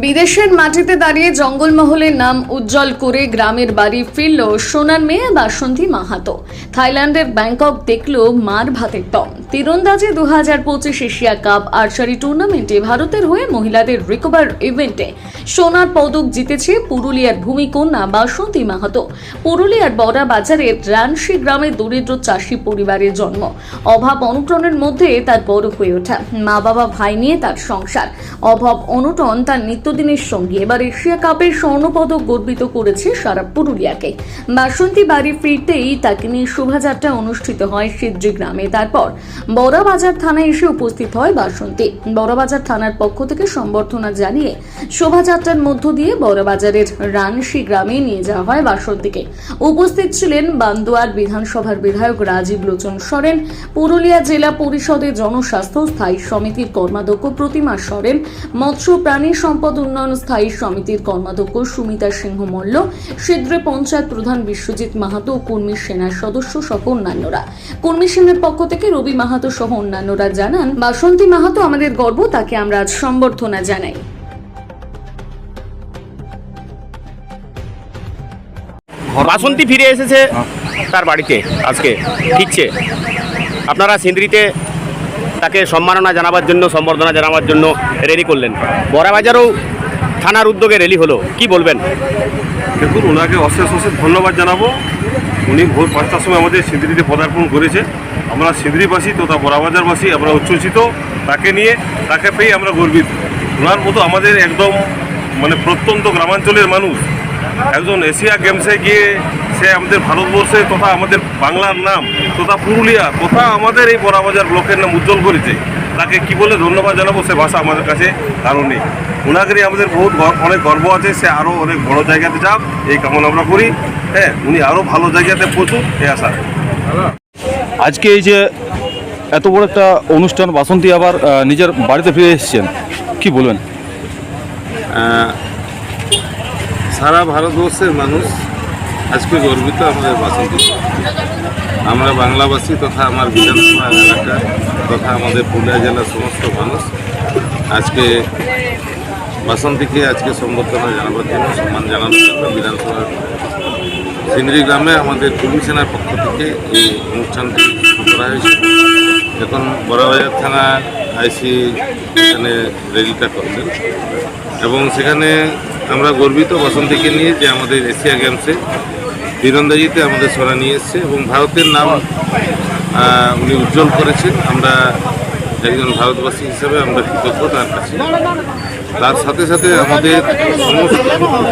বিদেশের মাটিতে দাঁড়িয়ে জঙ্গলমহলের নাম উজ্জ্বল করে গ্রামের বাড়ি ফিরল সোনার মেয়ে বাসন্তী মাহাতো। থাইল্যান্ডের ব্যাংকক দেখল মার ভাতের দম। তীরন্দাজে দু হাজার পঁচিশ এশিয়া কাপ আর্চারি টুর্নামেন্টে ভারতের হয়ে মহিলাদের রিকভার ইভেন্টে সোনার পদক জিতেছে পুরুলিয়ার ভূমিকন্যা বাসন্তী মাহাতো। পুরুলিয়ার বড়া বাজারের রানসি গ্রামের দরিদ্র চাষি পরিবারের জন্ম। অভাব অনটনের মধ্যে তার বড় হয়ে ওঠা। মা বাবা ভাই নিয়ে তার সংসার। অভাব অনটন তার নিত্যদিনের সঙ্গী। এবার এশিয়া কাপের স্বর্ণপদক গর্বিত করেছে সারা পুরুলিয়াকে। বাসন্তী বাড়ি ফিরতেই তাকে নিয়ে শোভাযাত্রা অনুষ্ঠিত হয় সিদ্রি গ্রামে। তারপর বড়াবাজার থানায় এসে উপস্থিত হয় বাসন্তী। বড়াবাজার থানার পক্ষ থেকে সম্বর্ধনা জানিয়ে শোভাযাত্রার মধ্য দিয়ে বড়বাজারের রানসি গ্রামে নিয়ে যাওয়া হয় বাসন্তীকে। উপস্থিত ছিলেন বান্দোয়ার বিধানসভার বিধায়ক রাজীব লোচন সরেন, পুরুলিয়া জেলা পরিষদের জনস্বাস্থ্য স্থায়ী সমিতির কর্মাধ্যক্ষ প্রতিমা সরেন, মৎস্য প্রাণী সম্পদ উন্নয়ন স্থায়ী সমিতির কর্মাধ্যক্ষ সুমিতা সিংহ মল্ল সিদ্রে পঞ্চায়েত প্রধান বিশ্বজিৎ মাহাতো ও কর্মী সেনার সদস্য সহ অন্যান্যরা। কর্মী সেনার পক্ষ থেকে রবি মাহাতো সহ অন্যান্যরা জানান, বাসন্তী মাহাতো আমাদের গর্ব, তাকে আমরা আজ সম্বর্ধনা জানাই। বাসন্তী ফিরে এসেছে তার বাড়িতে আজকে, ফিরছে। আপনারা সিন্দ্রিতে তাকে সম্মাননা জানাবার জন্য, সম্বর্ধনা জানাবার জন্য রেলি করলেন। বড়াবাজারও থানার উদ্যোগে রেলি হলো। কি বলবেন? দেখুন, ওনাকে অশেষ অশেষ ধন্যবাদ জানাব। উনি ভোর পাঁচটার সময় আমাদের সিন্দ্রিতে পদার্পণ করেছে। আমরা সিন্দ্রিবাসী তথা বড়াবাজারবাসী, আমরা উচ্ছ্বসিত। তাকে নিয়ে, তাকে পেয়ে আমরা গর্বিত। ওনার মতো আমাদের একদম মানে প্রত্যন্ত গ্রামাঞ্চলের মানুষ, একজন এশিয়া গেমসে গিয়ে সে আমাদের ভারতবর্ষে তথা আমাদের বাংলার নাম তথা পুরুলিয়া তথা আমাদের এই বড়াবাজার ব্লকের নাম উজ্জ্বল করেছে। তাকে কি বলে ধন্যবাদ জানাব সে ভাষা আমাদের কাছে কারণ নেই। ওনাকে আমাদের বহুত অনেক গর্ব আছে সে আরও অনেক বড় জায়গাতে যাক এই কামনা আমরা করি। হ্যাঁ উনি আরও ভালো জায়গাতে পৌঁছুক এই আশা। আজকে এই যে এত বড় একটা অনুষ্ঠান বাসন্তী আবার নিজের বাড়িতে ফিরে এসেছেন কি বলবেন? সারা ভারতবর্ষের মানুষ আজকে গর্বিত আমাদের বাসন্তী। আমরা বাংলাভাষী তথা আমার বিধানসভা এলাকা তথা আমাদের পুরুলিয়া জেলার সমস্ত মানুষ আজকে বাসন্তীকে আজকে সম্বর্ধনা জানাবার জন্য, সম্মান জানানোর জন্য বিধানসভা সিন্দ্রি গ্রামে আমাদের পুলিশ সেনার পক্ষ থেকে এই অনুষ্ঠানটি করা হয়েছে। এখন বড়বাজার থানা আইসি এখানে রেলিটা করছেন এবং সেখানে আমরা গর্বিত বসন্তীকে নিয়ে যে আমাদের এশিয়া গেমসে তীরন্দাজিতে আমাদের সোনা নিয়ে এসছে এবং ভারতের নাম উনি উজ্জ্বল করেছেন। আমরা একজন ভারতবাসী হিসেবে আমরা কৃতজ্ঞ তার কাছে। তার সাথে সাথে আমাদের সমস্ত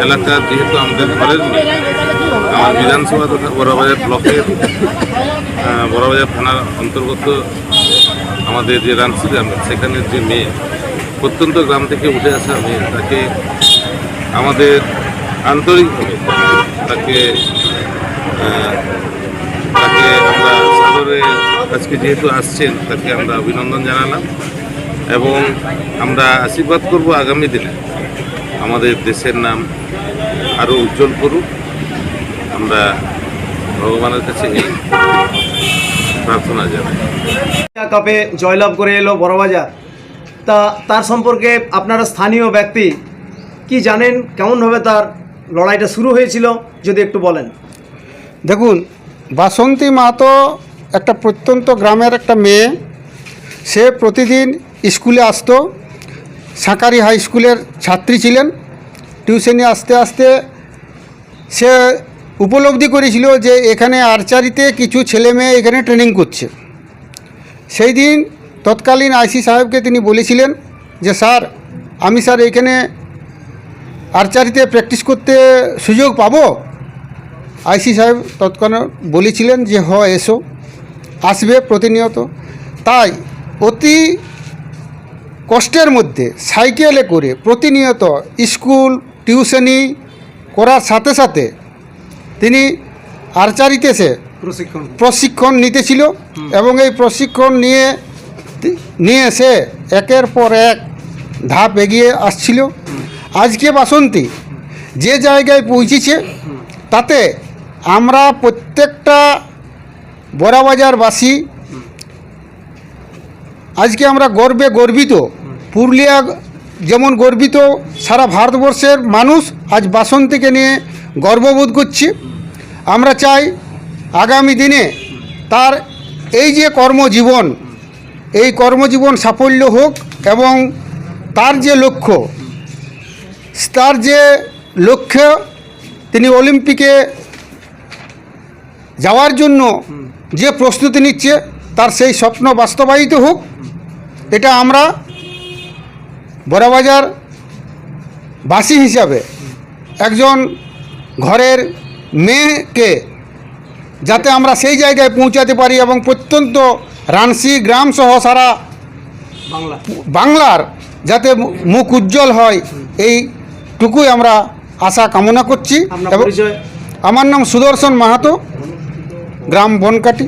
এলাকার যেহেতু আমাদের ঘরের মেয়ে, আমার বিধানসভা তথা বড়বাজার ব্লকের বড়বাজার থানার অন্তর্গত আমাদের যে রানসি গ্রাম সেখানের যে মেয়ে প্রত্যন্ত গ্রাম থেকে উঠে আসা মেয়ে তাকে আমাদের আন্তরিকভাবে তাকে তাকে আমরা সাদরে আজকে যেহেতু আসছেন, তাকে আমরা অভিনন্দন জানালাম এবং আমরা আশীর্বাদ করব আগামী দিনে। আমাদের দেশের নাম আরও উজ্জ্বল করুক। আমরা ভগবানের কাছে প্রার্থনা জানাই। কাপে জয়লাভ করে এলো বড়বাজার। তা, তার সম্পর্কে আপনারা স্থানীয় ব্যক্তি কি জানেন? কেমনভাবে তার লড়াইটা শুরু হয়েছিল? যদি একটু বলেন। দেখুন, বাসন্তী মাহাতো একটা প্রত্যন্ত গ্রামের একটা মেয়ে। সে প্রতিদিন স্কুলে আসতো। সাঁকারি হাই স্কুলের ছাত্রী ছিলেন। টিউশনে আসতে আসতে সে উপলব্ধি করেছিল যে এখানে আর্চারিতে কিছু ছেলে মেয়ে এখানে ট্রেনিং করছে। সেই দিন তৎকালীন আইসি সাহেবকে তিনি বলেছিলেন যে, স্যার, আমি স্যার এখানে আর্চারিতে প্র্যাকটিস করতে সুযোগ পাবো? আইসি সাহেব তৎক্ষণাৎ বলেছিলেন যে হ এসো। আসবে প্রতিনিয়ত। তাই অতি কষ্টের মধ্যে সাইকেলে করে প্রতিনিয়ত স্কুল টিউশনি করার সাথে সাথে তিনি আর্চারিতে সে প্রশিক্ষণ। প্রশিক্ষণ নিতেছিল এবং এই প্রশিক্ষণ নিয়ে নিয়ে সে একের পর এক ধাপ এগিয়ে আসছিল। আজকে বাসন্তী, যে জায়গায় পৌঁছেছে, তাতে আমরা প্রত্যেকটা বড়াবাজারবাসী আজকে আমরা গর্বে গর্বিত। পুরুলিয়া যেমন গর্বিত, সারা ভারতবর্ষের মানুষ আজ বাসন্তীকে নিয়ে গর্ববোধ করছে। আমরা চাই আগামী দিনে তার এই যে কর্মজীবন, এই কর্মজীবন সাফল্য হোক এবং তার যে লক্ষ্য তার যে লক্ষ্য তিনি অলিম্পিকে যাওয়ার জন্য যে প্রস্তুতি নিচ্ছে তার সেই স্বপ্ন বাস্তবায়িত হোক এটা আমরা বড়বাজার বাসী হিসাবে একজন ঘরের মেয়েকে যাতে আমরা সেই জায়গায় পৌঁছাতে পারি এবং প্রত্যন্ত রানসি গ্রাম সহ সারা বাংলা। বাংলার যাতে মুখ উজ্জ্বল হয় এইটুকুই আমরা আশা কামনা করছি এবং আমার নাম সুদর্শন মাহাতো গ্রাম বনকাটি।